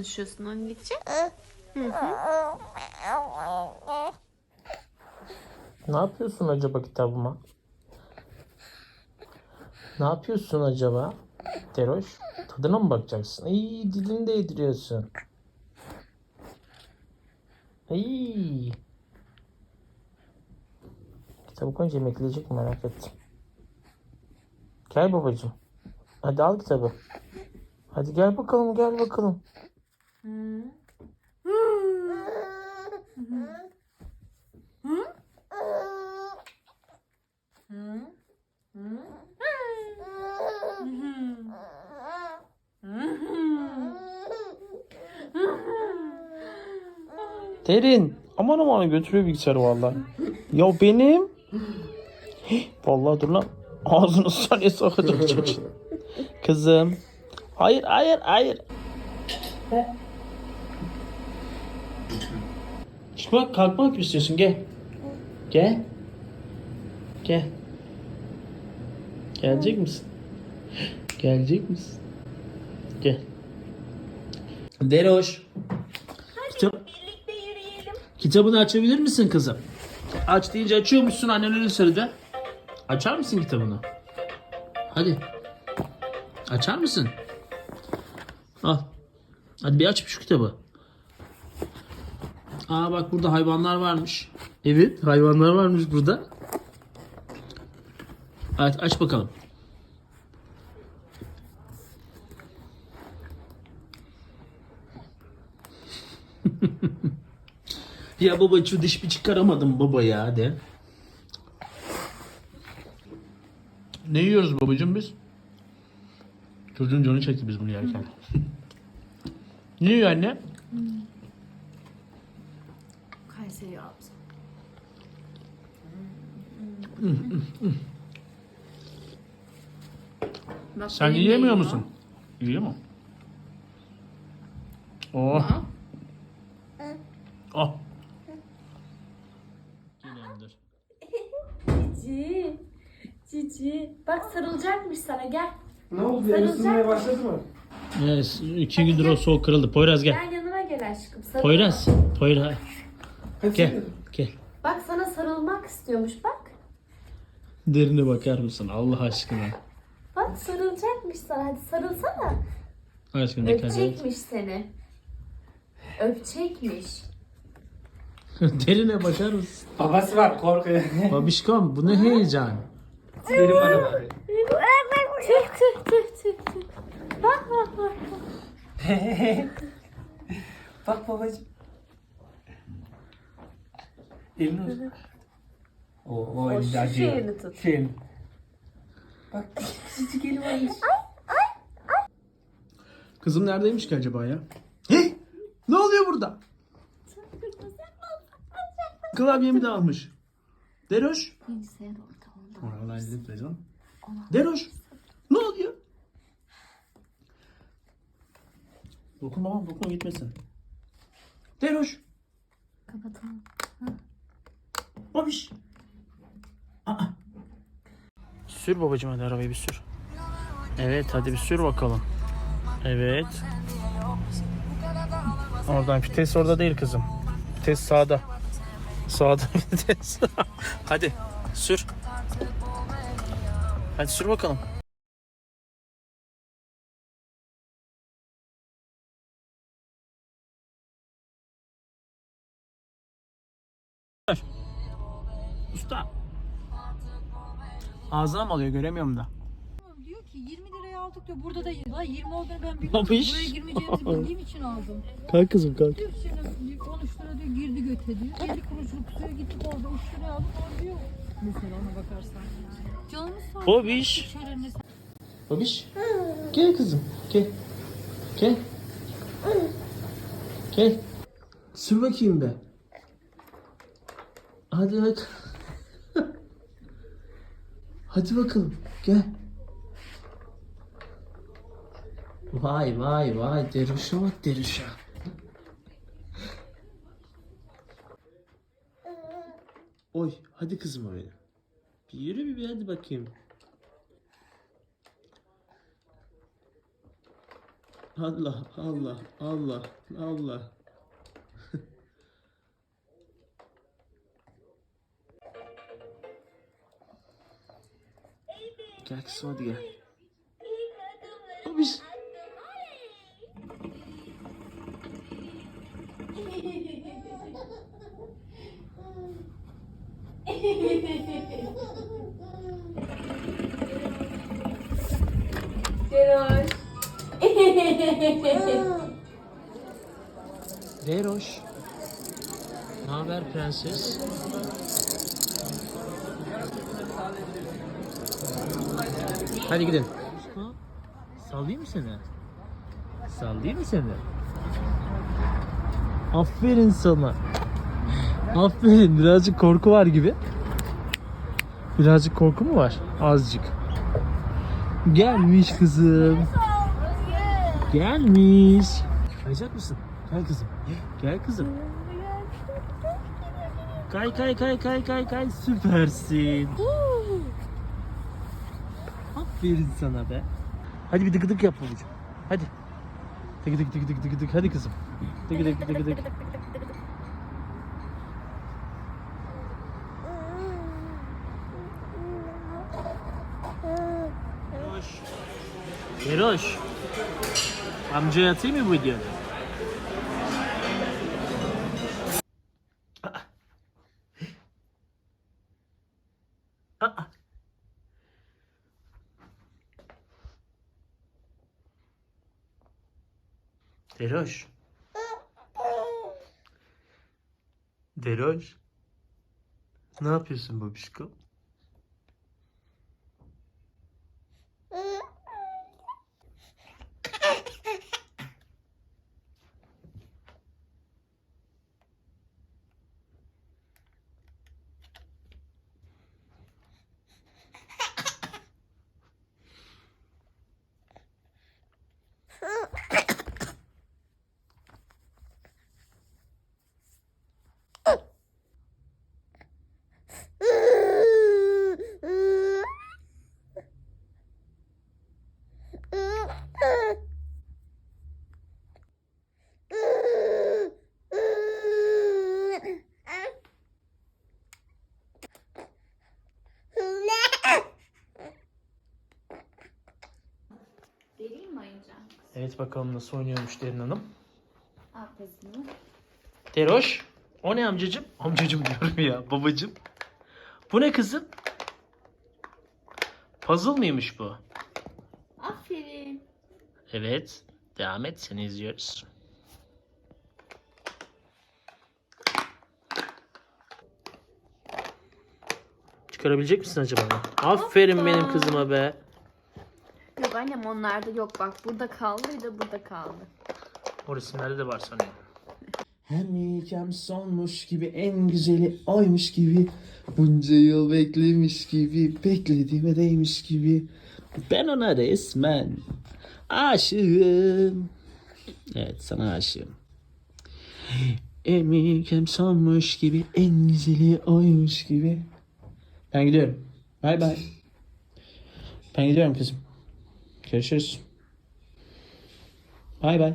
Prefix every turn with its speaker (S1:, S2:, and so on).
S1: konuşuyorsun anneciğim?
S2: Ne yapıyorsun acaba kitabıma? Ne yapıyorsun acaba? Teroş, tadına mı bakacaksın? İyi, dilini değdiriyorsun. İyi. Kitabı koyunca yemekleyecek merak ettim. Gel babacığım. Hadi al kitabı. Hadi gel bakalım, gel bakalım. Derin. Aman aman götürüyor bilgisayarı vallahi. Ya benim. Vallahi dur lan. Ağzını saniye sokacak çocuk. Kızım. Hayır hayır hayır. Bak kalkmak mı istiyorsun gel. Gel. Gel. Gelecek misin? Gelecek misin? Gel. Deroş. Kitap,
S1: Birlikte yürüyelim.
S2: kitabını açabilir misin kızım? Aç deyince açıyormuşsun annen öyle söyledi. Açar mısın kitabını? Hadi. Açar mısın? Al. Hadi bir aç şu kitabı. Aa bak burada hayvanlar varmış. Evet hayvanlar varmış burada. Evet aç bakalım. Ya baba şu diş bir çıkaramadım baba ya de. Ne yiyoruz babacığım biz? Çocuğun canı çekti biz bunu yerken. ne yiyor anne?
S1: Kayseri yaptı. Bak,
S2: Sen
S1: benim
S2: yiyemiyor
S1: de
S2: musun? Yiyor mu? Oh. Oh. Gelendir.
S1: Cici. Cici. Bak sarılacakmış sana gel.
S3: Ne oldu?
S1: Sarılacak
S3: Isınmaya başladı mı?
S2: Yes, iki gündür o soğuk kırıldı. Poyraz gel.
S1: Gel yanıma gel aşkım. Sarıl.
S2: Poyraz. Poyraz.
S3: Hadi
S2: Gel. Gel.
S1: Bak sana sarılmak istiyormuş bak.
S2: Derine bakar mısın Allah aşkına?
S1: Bak sarılacakmış sana. Hadi sarılsana.
S2: Aşkına.
S1: Öpecekmiş seni. Öpecekmiş.
S2: Derine bakar mısın?
S3: Babası var korkuyor.
S2: Babişkom bu ne heyecan?
S3: Derin bana bak.
S1: Tüh tüh tüh tüh tüh. Bak bak bak.
S3: Bak babacığım. Elini uzat. O, o,
S1: O
S3: elini
S1: şu
S3: acıyor.
S1: şeyini tut.
S3: Bak küçücük eli varmış.
S2: Kızım neredeymiş ki acaba ya? Hey! Ne oluyor burada? Klavyemi de almış. Deroş.
S1: Bilgisayar
S2: canım. Deroş. Ne oluyor? Dokunma babam dokunma gitmesin. Deroş.
S1: Kapatalım.
S2: Aa. Sür babacığım hadi arabayı bir sür. Evet hadi bir sür bakalım. Evet. Oradan vites orada değil kızım. Vites sağda. Sağda vites. hadi sür. Hadi sür bakalım. Usta. Ağzına mı alıyor göremiyorum da.
S4: Diyor ki 20 liraya aldık diyor. Burada da la 20 olduğunu ben
S2: Babiş.
S4: bilmiyorum. Buraya girmeyeceğimizi bildiğim için aldım.
S2: Kalk kızım kalk.
S4: Diyor ki şimdi 13 lira diyor girdi göte diyor. 50 kuruşluk suya gittik orada 3 liraya aldık orada diyor. Mesela ona bakarsan. Canımız sağ olsun.
S2: Babiş. Babiş. Gel kızım. Gel. Gel. Gel. Sür bakayım be. Hadi hadi. Hadi bakalım. Gel. Vay vay vay deruşa bak deruşa. Oy hadi kızım öyle. Bir yürü bir hadi bakayım. Allah Allah Allah Allah. Hadi gel. Babiş.
S1: Ceroş.
S2: Deroş. Ne haber prenses? Hadi gidelim. Sallayayım mı seni? Sallayayım mı seni? Aferin sana. Aferin. Birazcık korku var gibi. Birazcık korku mu var? Azıcık. Gelmiş kızım. Gelmiş. Kayacak mısın? Kay kızım. Gel kızım. Kay kay kay kay kay kay süpersin. Aferin sana be. Hadi bir dıgıdık yap babacığım. Hadi. Dıgıdık dıgıdık dıgıdık hadi kızım. Dıgıdık dıgıdık. Eroş. Eroş. Amcaya atayım mı bu videoyu? Aa. Aa. Deroş. Deroş. Ne yapıyorsun babişko? Evet bakalım nasıl oynuyormuş Derin Hanım.
S1: Kızını.
S2: Deroş. O ne amcacım? Amcacım diyorum ya babacım. Bu ne kızım? Puzzle mıymış bu?
S1: Aferin.
S2: Evet. Devam et seni izliyoruz. Çıkarabilecek misin acaba? Aferin benim kızıma be.
S1: Yok annem onlarda yok bak. Burada kaldı bir de burada kaldı.
S2: O resimlerde de var sanıyorum.
S5: Hem iyikem sonmuş gibi en güzeli oymuş gibi. Bunca yıl beklemiş gibi beklediğime değmiş gibi. Ben ona resmen aşığım. Evet sana aşığım. Hem iyikem sonmuş gibi en güzeli oymuş gibi. Ben gidiyorum. Bay bay. Ben gidiyorum kızım Görüşürüz. Bay bay